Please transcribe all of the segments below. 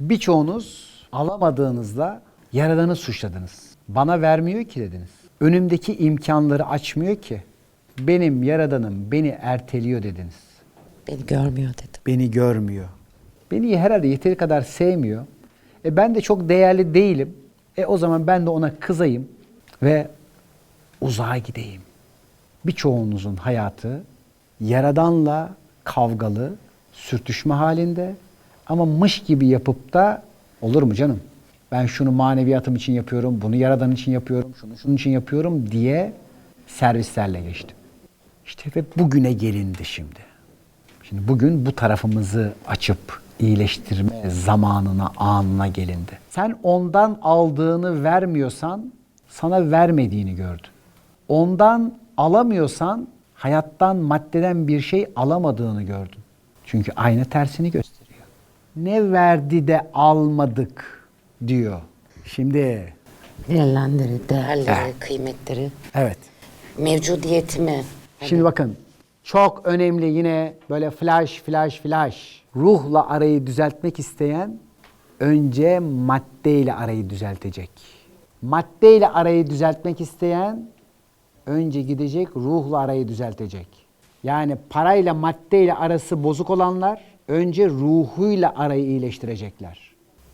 Birçoğunuz alamadığınızda Yaradan'ı suçladınız. Bana vermiyor ki dediniz. Önümdeki imkanları açmıyor ki. Benim Yaradan'ım beni erteliyor dediniz. Beni görmüyor dedim. Beni görmüyor. Beni herhalde yeteri kadar sevmiyor. E ben de çok değerli değilim. E o zaman ben de ona kızayım ve uzağa gideyim. Birçoğunuzun hayatı Yaradan'la kavgalı, sürtüşme halinde ama mış gibi yapıp da olur mu canım? Ben şunu maneviyatım için yapıyorum, bunu Yaradan için yapıyorum, şunu şunun için yapıyorum diye servislerle geçtim. İşte ve bugüne gelindi şimdi. Şimdi bugün bu tarafımızı açıp iyileştirme zamanına, anına gelindi. Sen ondan aldığını vermiyorsan sana vermediğini gördün. Ondan alamıyorsan hayattan, maddeden bir şey alamadığını gördün. Çünkü aynı tersini gösteriyor. Ne verdi de almadık diyor. Şimdi Verilenleri, değerleri, Eh. kıymetleri, evet. mevcudiyetimi. Şimdi bakın çok önemli yine böyle flash flash flash. Ruhla arayı düzeltmek isteyen önce maddeyle arayı düzeltecek. Maddeyle arayı düzeltmek isteyen önce gidecek ruhla arayı düzeltecek. Yani parayla maddeyle arası bozuk olanlar önce ruhuyla arayı iyileştirecekler.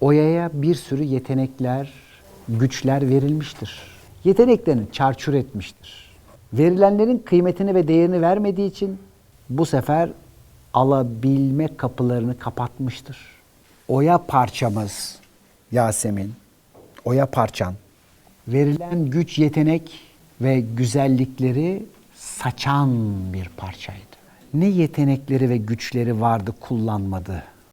Oya'ya bir sürü yetenekler, güçler verilmiştir. Yeteneklerini çarçur etmiştir. Verilenlerin kıymetini ve değerini vermediği için bu sefer alabilme kapılarını kapatmıştır. Oya parçamız Yasemin, oya parçan verilen güç, yetenek ve güzellikleri saçan bir parçaydı. Ne yetenekleri ve güçleri vardı kullanmadı.